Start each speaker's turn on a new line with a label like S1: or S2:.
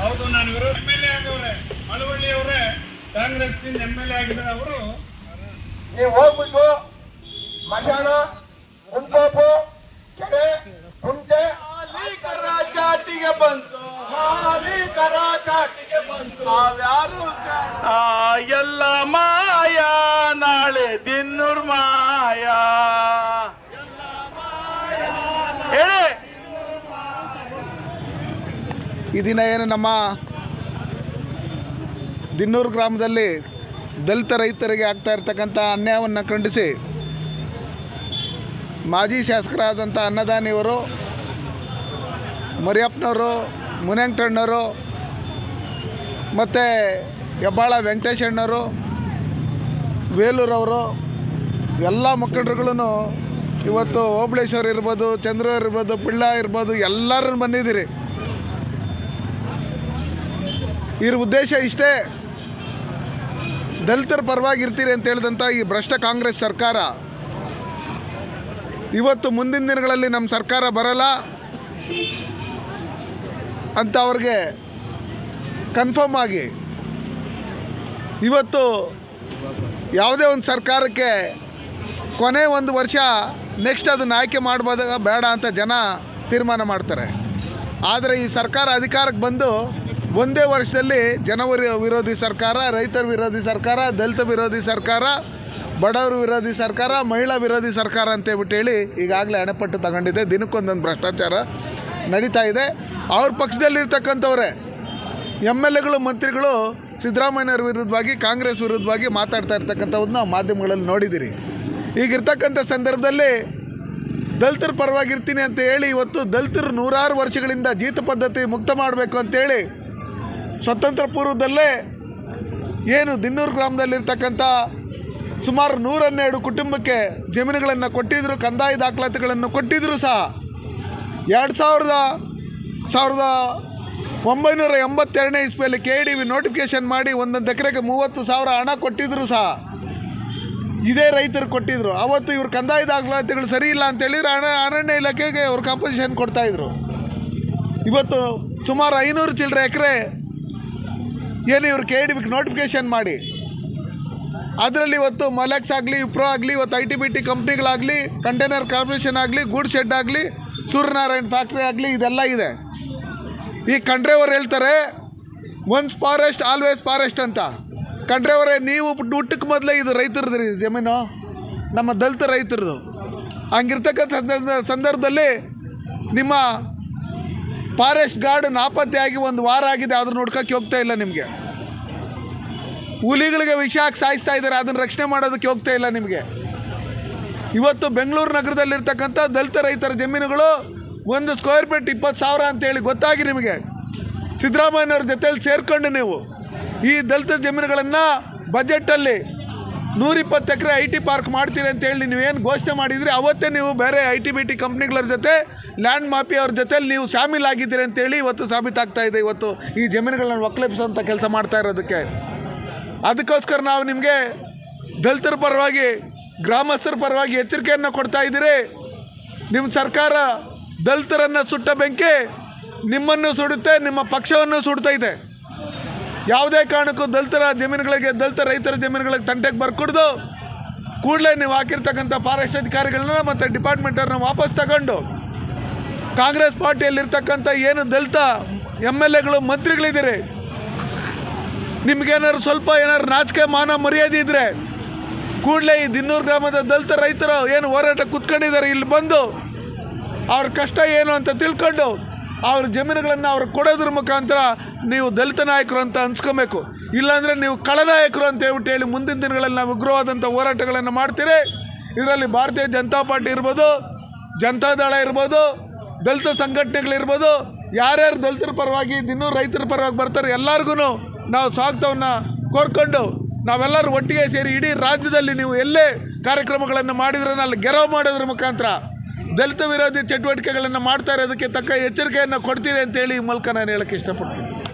S1: ಹೌದು ನಾನು ಇವರು ಎಂ ಎಲ್ ಎ ಆಗವ್ರೆ ಮಳವಳ್ಳಿ ಅವರೇ ಕಾಂಗ್ರೆಸ್ ಎಂ ಎಲ್ ಎ ಆಗಿದ್ದಾರೆ ಅವರು.
S2: ನೀವು ಹೋಗ್ಬಿಟ್ಟು ಮಶಾನ ಗುಂಪೋಪು ಕೆರೆ ಕುಂಟೆ
S3: ಮಾಲೀಕರ ಚಾಟಿಗೆ ಬಂತು. ಮಾಲೀಕರ ಚಾಟಿಗೆ ಬಂತು ಯಾರು? ಎಲ್ಲ ಮಾಯ ನಾಳೆ ದಿನ್ನೂರ್ ಮಾಯ ಹೇಳಿ
S4: ಈ ದಿನ ಏನು ನಮ್ಮ ದಿನ್ನೂರು ಗ್ರಾಮದಲ್ಲಿ ದಲಿತ ರೈತರಿಗೆ ಆಗ್ತಾ ಇರ್ತಕ್ಕಂಥ ಅನ್ಯಾಯವನ್ನು ಖಂಡಿಸಿ ಮಾಜಿ ಶಾಸಕರಾದಂಥ ಅನ್ನದಾನಿಯವರು, ಮರಿಯಪ್ಪನವರು ಮುನೆಂಕಣ್ಣವರು ಮತ್ತು ಹೆಬ್ಬಾಳ ವೆಂಕಟೇಶಣ್ಣವರು ವೇಲೂರವರು, ಎಲ್ಲ ಮುಖಂಡರುಗಳೂ ಇವತ್ತು ಓಬಳೇಶ್ವರ್ ಇರ್ಬೋದು ಚಂದ್ರ ಇರ್ಬೋದು, ಪಿಳ್ಳ ಇರ್ಬೋದು ಎಲ್ಲರೂ ಬಂದಿದ್ದೀರಿ. ಇದ್ರ ಉದ್ದೇಶ ಇಷ್ಟೇ. ದಲಿತರ ಪರವಾಗಿ ಇರ್ತೀರಿ ಅಂತ ಹೇಳಿದಂಥ ಈ ಭ್ರಷ್ಟ ಕಾಂಗ್ರೆಸ್ ಸರ್ಕಾರ. ಇವತ್ತು ಮುಂದಿನ ದಿನಗಳಲ್ಲಿ ನಮ್ಮ ಸರ್ಕಾರ ಬರಲ್ಲ. ಅಂತ ಅವ್ರಿಗೆ ಕನ್ಫರ್ಮ್ ಆಗಿ. ಇವತ್ತು ಯಾವುದೇ ಒಂದು ಸರ್ಕಾರಕ್ಕೆ ಕೊನೆ ಒಂದು ವರ್ಷ ನೆಕ್ಸ್ಟ್ ಅದನ್ನು ಆಯ್ಕೆ ಮಾಡ್ಬೋದಾಗ ಬೇಡ ಅಂತ ಜನ ತೀರ್ಮಾನ ಮಾಡ್ತಾರೆ. ಆದರೆ ಈ ಸರ್ಕಾರ ಅಧಿಕಾರಕ್ಕೆ ಬಂದು ಒಂದೇ ವರ್ಷದಲ್ಲಿ ಜನವರಿ ವಿರೋಧಿ ಸರ್ಕಾರ, ರೈತರ ವಿರೋಧಿ ಸರ್ಕಾರ, ದಲಿತ ವಿರೋಧಿ ಸರ್ಕಾರ, ಬಡವರು ವಿರೋಧಿ ಸರ್ಕಾರ, ಮಹಿಳಾ ವಿರೋಧಿ ಸರ್ಕಾರ ಅಂತ ಹೇಳ್ಬಿಟ್ಟು ಹೇಳಿ ಈಗಾಗಲೇ ಅಣೆಪಟ್ಟು ತಗೊಂಡಿದೆ. ದಿನಕ್ಕೊಂದೊಂದು ಭ್ರಷ್ಟಾಚಾರ ನಡೀತಾ ಇದೆ. ಅವ್ರ ಪಕ್ಷದಲ್ಲಿರ್ತಕ್ಕಂಥವ್ರೆ ಎಂ ಎಲ್ ಎಗಳು, ಮಂತ್ರಿಗಳು ಸಿದ್ದರಾಮಯ್ಯವ್ರ ವಿರುದ್ಧವಾಗಿ, ಕಾಂಗ್ರೆಸ್ ವಿರುದ್ಧವಾಗಿ ಮಾತಾಡ್ತಾ ಇರ್ತಕ್ಕಂಥವ್ರನ್ನ ನಾವು ಮಾಧ್ಯಮಗಳಲ್ಲಿ ನೋಡಿದ್ದೀರಿ ಈಗಿರ್ತಕ್ಕಂಥ ಸಂದರ್ಭದಲ್ಲಿ ದಲಿತರ ಪರವಾಗಿರ್ತೀನಿ ಅಂತ ಹೇಳಿ ಇವತ್ತು ದಲಿತರು ನೂರಾರು ವರ್ಷಗಳಿಂದ ಜೀತ ಪದ್ಧತಿ ಮುಕ್ತ ಮಾಡಬೇಕು ಅಂತೇಳಿ ಸ್ವತಂತ್ರ ಪೂರ್ವದಲ್ಲೇ ಏನು ದಿನ್ನೂರು ಗ್ರಾಮದಲ್ಲಿರ್ತಕ್ಕಂಥ ಸುಮಾರು ನೂರನ್ನೆರಡು ಕುಟುಂಬಕ್ಕೆ ಜಮೀನುಗಳನ್ನು ಕೊಟ್ಟಿದ್ದರು ಕಂದಾಯ ದಾಖಲಾತಿಗಳನ್ನು ಕೊಟ್ಟಿದ್ದರೂ ಸಹ ಎರಡು ಸಾವಿರದ ಸಾವಿರದ ಒಂಬೈನೂರ ಎಂಬತ್ತೆರಡನೇ ಇಸ್ವಿಯಲ್ಲಿ ಕೆ ಡಿ ವಿ ನೋಟಿಫಿಕೇಷನ್ ಮಾಡಿ ಒಂದೊಂದು ಎಕರೆಗೆ ಮೂವತ್ತು ಸಾವಿರ ಹಣ ಕೊಟ್ಟಿದ್ದರು ಸಹ ಇದೇ ರೈತರು ಕೊಟ್ಟಿದ್ದರು ಅವತ್ತು ಇವ್ರ ಕಂದಾಯ ದಾಖಲಾತಿಗಳು ಸರಿ ಇಲ್ಲ ಅಂತೇಳಿದ್ರೆ ಹಣ, ಅರಣ್ಯ ಇಲಾಖೆಗೆ ಅವ್ರು ಕಾಂಪೋಸಿಷನ್ ಕೊಡ್ತಾಯಿದ್ರು ಇವತ್ತು ಸುಮಾರು ಐನೂರು ಚಿಲ್ಲರೆ ಎಕರೆ ಏನು ಇವ್ರು ಕೆ ಡಿ ನೋಟಿಫಿಕೇಷನ್ ಮಾಡಿ. ಅದರಲ್ಲಿ ಇವತ್ತು ಮೊಲೆಕ್ಸ್ ಆಗಲಿ ಇಪ್ರೋ ಆಗಲಿ, ಇವತ್ತು ಐ ಟಿ ಬಿ ಟಿ ಕಂಪ್ನಿಗಳಾಗಲಿ ಕಂಟೈನರ್ ಕಾರ್ಪೊರೇಷನ್ ಆಗಲಿ ಗೂಡ್ ಶೆಡ್ ಆಗಲಿ, ಸೂರ್ಯನಾರಾಯಣ್ ಫ್ಯಾಕ್ಟ್ರಿ ಆಗಲಿ, ಇದೆಲ್ಲ ಇದೆ. ಈ ಕಂಡ್ರೆಯವರು ಹೇಳ್ತಾರೆ ಒನ್ಸ್ ಫಾರೆಸ್ಟ್ ಆಲ್ವೇಸ್ ಫಾರೆಸ್ಟ್ ಅಂತ. ಕಂಡ್ರೆಯವರೇ ನೀವು ಊಟಕ್ಕೆ ಮೊದಲೇ ಇದು ರೈತರದ್ದು ರೀ ಜಮೀನು. ನಮ್ಮ ದಲಿತ ರೈತರದು. ಹಂಗಿರ್ತಕ್ಕಂಥ ಸಂದರ್ಭದಲ್ಲಿ ನಿಮ್ಮ ಫಾರೆಸ್ಟ್ ಗಾರ್ಡ್ ನಾಪತ್ತೆಯಾಗಿ ಒಂದು ವಾರ ಆಗಿದೆ ಅದನ್ನ ನೋಡ್ಕೋಕ್ಕೆ ಹೋಗ್ತಾ ಇಲ್ಲ ನಿಮಗೆ. ಹುಲಿಗಳಿಗೆ ವಿಷ ಹಾಕಿ ಸಾಯಿಸ್ತಾ ಇದ್ದಾರೆ, ಅದನ್ನು ರಕ್ಷಣೆ ಮಾಡೋದಕ್ಕೆ ಹೋಗ್ತಾ ಇಲ್ಲ ನಿಮಗೆ. ಇವತ್ತು ಬೆಂಗಳೂರು ನಗರದಲ್ಲಿರ್ತಕ್ಕಂಥ ದಲಿತ ರೈತರ ಜಮೀನುಗಳು ಒಂದು ಸ್ಕ್ವೇರ್ ಫೀಟ್ ಇಪ್ಪತ್ತು ಸಾವಿರ ಅಂತೇಳಿ ಗೊತ್ತಾಗಿ ನಿಮಗೆ. ಸಿದ್ದರಾಮಯ್ಯನವ್ರ ಜೊತೆಯಲ್ಲಿ ಸೇರಿಕೊಂಡು ನೀವು ಈ ದಲಿತ ಜಮೀನುಗಳನ್ನು ಬಜೆಟಲ್ಲಿ ನೂರಿಪ್ಪತ್ತು ಎಕರೆ ಐ ಟಿ ಪಾರ್ಕ್ ಮಾಡ್ತೀರಿ ಅಂತೇಳಿ ನೀವೇನು ಘೋಷಣೆ ಮಾಡಿದ್ರಿ, ಅವತ್ತೇ ನೀವು ಬೇರೆ ಐ ಟಿ ಬಿ ಟಿ ಕಂಪ್ನಿಗಳ ಜೊತೆ, ಲ್ಯಾಂಡ್ ಮಾಫಿ ಅವ್ರ ಜೊತೆಲಿ ನೀವು ಶಾಮೀಲಾಗಿದ್ದೀರಿ ಅಂತೇಳಿ ಇವತ್ತು ಸಾಬೀತಾಗ್ತಾ ಇದೆ ಇವತ್ತು ಈ ಜಮೀನುಗಳನ್ನ ಒಕ್ಕಲೆಬ್ಸೋಂಥ ಕೆಲಸ ಮಾಡ್ತಾ ಇರೋದಕ್ಕೆ. ಅದಕ್ಕೋಸ್ಕರ ನಾವು ನಿಮಗೆ ದಲಿತರ ಪರವಾಗಿ, ಗ್ರಾಮಸ್ಥರ ಪರವಾಗಿ ಎಚ್ಚರಿಕೆಯನ್ನು ಕೊಡ್ತಾ ಇದ್ದೀರಿ. ನಿಮ್ಮ ಸರ್ಕಾರ ದಲಿತರನ್ನು ಸುಟ್ಟ ಬೆಂಕಿ ನಿಮ್ಮನ್ನು ಸುಡುತ್ತೆ, ನಿಮ್ಮ ಪಕ್ಷವನ್ನು ಸುಡ್ತಾ ಇದೆ. ಯಾವುದೇ ಕಾರಣಕ್ಕೂ ದಲಿತರ ಜಮೀನುಗಳಿಗೆ, ದಲಿತ ರೈತರ ಜಮೀನುಗಳಿಗೆ ತಂಟೆಗೆ ಬರ್ಕೊಡ್ದು ಕೂಡಲೇ ನೀವು ಹಾಕಿರ್ತಕ್ಕಂಥ ಫಾರೆಸ್ಟ್ ಅಧಿಕಾರಿಗಳನ್ನ ಮತ್ತು ಡಿಪಾರ್ಟ್ಮೆಂಟವ್ರನ್ನ ವಾಪಸ್ ತಗೊಂಡು ಕಾಂಗ್ರೆಸ್ ಪಾರ್ಟಿಯಲ್ಲಿರ್ತಕ್ಕಂಥ ಏನು ದಲಿತ ಎಂ ಎಲ್ ಎಗಳು, ಮಂತ್ರಿಗಳಿದ್ದೀರಿ, ನಿಮ್ಗೇನಾದ್ರು ಸ್ವಲ್ಪ ಏನಾದ್ರು ನಾಚಿಕೆ, ಮಾನ, ಮರ್ಯಾದೆ ಇದ್ದರೆ ಕೂಡಲೇ ಈ ದಿನ್ನೂರು ಗ್ರಾಮದ ದಲಿತ ರೈತರು ಏನು ಹೋರಾಟ ಕೂತ್ಕೊಂಡಿದ್ದಾರೆ, ಇಲ್ಲಿ ಬಂದು ಅವ್ರ ಕಷ್ಟ ಏನು ಅಂತ ತಿಳ್ಕೊಂಡು ಅವ್ರ ಜಮೀನುಗಳನ್ನು ಅವ್ರು ಕೊಡೋದ್ರ ಮುಖಾಂತರ ನೀವು ದಲಿತ ನಾಯಕರು ಅಂತ ಅನ್ಸ್ಕೊಬೇಕು. ಇಲ್ಲಾಂದರೆ ನೀವು ಕಳನಾಯಕರು ಅಂತ ಹೇಳ್ಬಿಟ್ಟು ಹೇಳಿ ಮುಂದಿನ ದಿನಗಳಲ್ಲಿ ನಾವು ಉಗ್ರವಾದಂಥ ಹೋರಾಟಗಳನ್ನು ಮಾಡ್ತೀರಿ. ಇದರಲ್ಲಿ ಭಾರತೀಯ ಜನತಾ ಪಾರ್ಟಿ ಇರ್ಬೋದು ಜನತಾದಳ ಇರ್ಬೋದು, ದಲಿತ ಸಂಘಟನೆಗಳಿರ್ಬೋದು, ಯಾರ್ಯಾರು ದಲಿತರ ಪರವಾಗಿ, ಇನ್ನೂ ರೈತರ ಪರವಾಗಿ ಬರ್ತಾರೆ ಎಲ್ಲರಿಗೂ ನಾವು ಸ್ವಾಗತವನ್ನು ಕೋರ್ಕೊಂಡು ನಾವೆಲ್ಲರೂ ಒಟ್ಟಿಗೆ ಸೇರಿ ಇಡೀ ರಾಜ್ಯದಲ್ಲಿ ನೀವು ಎಲ್ಲೇ ಕಾರ್ಯಕ್ರಮಗಳನ್ನು ಮಾಡಿದ್ರೆ ಅಲ್ಲಿ ಗೆರವು ಮಾಡೋದ್ರ ಮುಖಾಂತರ ದಲಿತ ವಿರೋಧಿ ಚಟುವಟಿಕೆಗಳನ್ನು ಮಾಡ್ತಾರೆ ಅದಕ್ಕೆ ತಕ್ಕ ಎಚ್ಚರಿಕೆಯನ್ನು ಕೊಡ್ತೀರಿ ಅಂತೇಳಿ ಈ ಮೂಲಕ ನಾನು ಹೇಳೋಕ್ಕೆ ಇಷ್ಟಪಡ್ತೀನಿ.